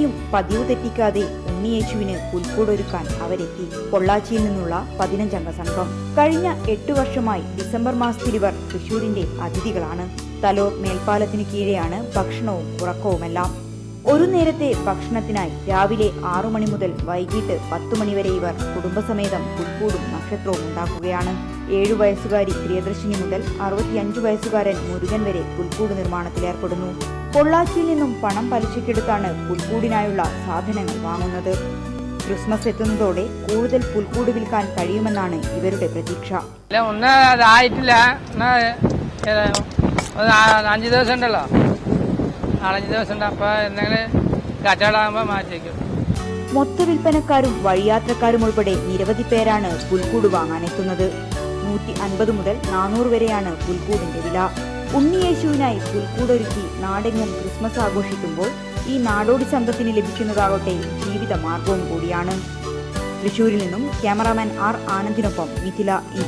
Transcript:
ഇത്തവണയും പതിവ് തെറ്റിക്കാതെ ഉണ്ണിയേശുവിന് പുൽക്കൂടൊരുക്കാൻ അവരെത്തി പൊള്ളാച്ചിയിൽ നിന്നുള്ള പതിനഞ്ചംഗ സംഘം. കഴിഞ്ഞ എട്ടു വർഷമായി ഡിസംബർ മാസത്തിൽ ഇവർ തൃശൂരിന്റെ അതിഥികളാണ്. തലോർ മേൽപ്പാലത്തിന് കീഴെയാണ് ഭക്ഷണവും ഉറക്കവുമെല്ലാം. ഒരു നേരത്തെ ഭക്ഷണത്തിനായി രാവിലെ ആറു മണി മുതൽ വൈകിട്ട് പത്തു മണിവരെ ഇവർ കുടുംബസമേതം പുൽക്കൂടും നക്ഷത്രവും ഉണ്ടാക്കുകയാണ്. ഏഴു വയസ്സുകാരി പ്രിയദർശിനി മുതൽ അറുപത്തിയഞ്ചു വയസ്സുകാരൻ മുരുകൻ വരെ പുൽക്കൂട് നിർമ്മാണത്തിലേർപ്പെടുന്നു പൊള്ളാച്ചിയിൽ നിന്നും പണം പലിശയ്ക്കെടുത്താണ് പുൽക്കൂടിനായുള്ള സാധനങ്ങൾ വാങ്ങുന്നത്. ക്രിസ്മസ് എത്തുന്നതോടെ കൂടുതൽ പുൽക്കൂട് വിൽക്കാൻ കഴിയുമെന്നാണ് ഇവരുടെ പ്രതീക്ഷ. ഒന്നും അതായിട്ടില്ല. അഞ്ച് ദിവസം ഉണ്ടല്ലോ നാലഞ്ച് ദിവസം ഉണ്ട് അപ്പൊ എന്തെങ്കിലും കച്ചവടമാകുമ്പോ മാറ്റിവെക്കും മൊത്ത വിൽപ്പനക്കാരും വഴിയാത്രക്കാരും ഉൾപ്പെടെ നിരവധി പേരാണ് പുൽക്കൂട് വാങ്ങാനെത്തുന്നത്. നൂറ്റി അൻപത് മുതൽ നാനൂറ് വരെയാണ് പുൽക്കൂടിന്റെ വില. ഉണ്ണിയേശുവിനായി പുൽക്കൂടൊരുക്കി നാടെങ്ങും ക്രിസ്മസ് ആഘോഷിക്കുമ്പോൾ ഈ നാടോടി സംഘത്തിന് ലഭിക്കുന്നതാകട്ടെ ജീവിത മാർഗവും കൂടിയാണ്. തൃശൂരിൽ നിന്നും ക്യാമറാമാൻ ആർ ആനന്ദിനൊപ്പം മിഥില ഇ